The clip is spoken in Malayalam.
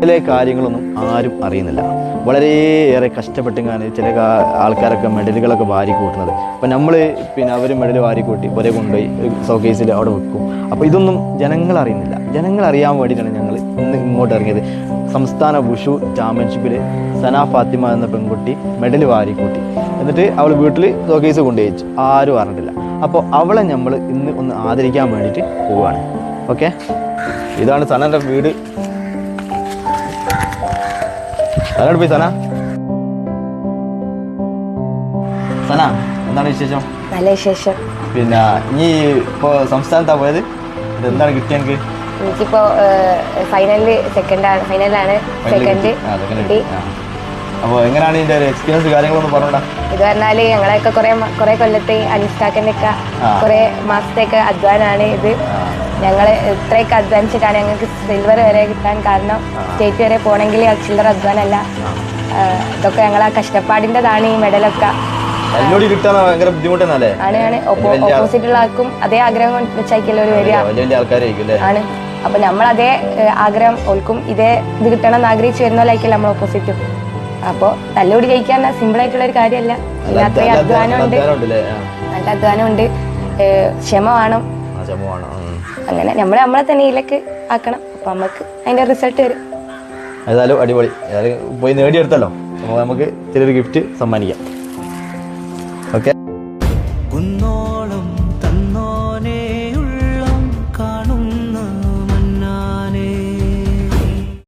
ചില കാര്യങ്ങളൊന്നും ആരും അറിയുന്നില്ല. വളരെയേറെ കഷ്ടപ്പെട്ടുങ്ങാണ് ചില ആൾക്കാരൊക്കെ മെഡലുകളൊക്കെ വാരി കൂട്ടുന്നത്. അപ്പം നമ്മൾ പിന്നെ അവർ മെഡൽ വാരി കൂട്ടി ഒരേ കൊണ്ടുപോയി ഷോക്കേസിൽ അവിടെ വെക്കും. അപ്പോൾ ഇതൊന്നും ജനങ്ങൾ അറിയുന്നില്ല. ജനങ്ങൾ അറിയാൻ വേണ്ടിയിട്ടാണ് ഞങ്ങൾ ഇന്ന് ഇങ്ങോട്ട് ഇറങ്ങിയത്. സംസ്ഥാന വുഷു ചാമ്പ്യൻഷിപ്പിൽ സന ഫാത്തിമ എന്ന പെൺകുട്ടി മെഡൽ വാരി കൂട്ടി. എന്നിട്ട് അവൾ വീട്ടിൽ ഷോക്കേസ് കൊണ്ടുപോയി ആരും അറിഞ്ഞിട്ടില്ല. അപ്പോൾ അവളെ നമ്മൾ ഇന്ന് ഒന്ന് ആദരിക്കാൻ വേണ്ടിയിട്ട് പോവുകയാണ് ഓക്കെ? ഇതാണ് സനന്റെ വീട്. സനോട് പോയി സന. സന എന്താണ് വിശേഷം? നല്ല വിശേഷം. പിന്നെ നീ ഇപ്പോ സംസ്ഥാനത്താ പോയത്? എന്താണ് കിട്ടിയ എനിക്ക് എനിക്കിപ്പോ ഫൈനലിൽ സെക്കൻഡ് ആണ് ഫൈനലാണ് സെക്കൻഡ് അപ്പോൾ എങ്ങനെയാണ് ഇതിന്റെ എക്സ്പീരിയൻസ് കാര്യങ്ങളൊന്നും പറഞ്ഞോടാ ഇത് പറഞ്ഞാൽ ഞങ്ങളെയൊക്കെ കുറെ കുറെ കൊല്ലത്തെ അനിഷ്ടാക്കന്റെ ഒക്കെ. കുറെ മാസത്തേക്ക് അധ്വാനാണ് ഇത്. ഞങ്ങൾ ഇത്രയൊക്കെ അധ്വാനിച്ചിട്ടാണ് ഞങ്ങൾക്ക് സിൽവർ വരെ കിട്ടാൻ കാരണം സ്റ്റേറ്റ് വരെ പോകണമെങ്കിൽ ചില്ലറ അധ്വാനമല്ല ഇതൊക്കെ ഞങ്ങൾ ആ കഷ്ടപ്പാടിന്റെതാണ് ഈ മെഡലൊക്കെ ആണ് ഓപ്പോസിറ്റുള്ള ആൾക്കും അതേ ആഗ്രഹം വെച്ചായിരിക്കല്ലോ ഒരു വരിക ആണ്. അപ്പൊ നമ്മൾ അതേ ആഗ്രഹം ഓൾക്കും ഇതേ ഇത് കിട്ടണം എന്ന് ആഗ്രഹിച്ച് വരുന്നവരായിരിക്കില്ല നമ്മൾ ഓപ്പോസിറ്റും അപ്പോൾ തല്ലോടി ജയിക്കാൻ സിമ്പിൾ ആയിട്ടുള്ള ഒരു കാര്യമല്ല. അത്രയും അധ്വാനം ഉണ്ട്. നല്ല അധ്വാനം ഉണ്ട്. ക്ഷമ വേണം. അങ്ങനെ നമ്മൾ നമ്മളെ തന്നെ ഇതിലേക്ക് ആക്കണം. അപ്പൊ നമുക്ക് അതിന്റെ റിസൾട്ട് വരും. ഏതായാലും അടിപൊളി. പോയി നേടിയെടുത്തല്ലോ. നമുക്ക് ചെറിയൊരു ഗിഫ്റ്റ് സമ്മാനിക്കാം. ഓക്കെ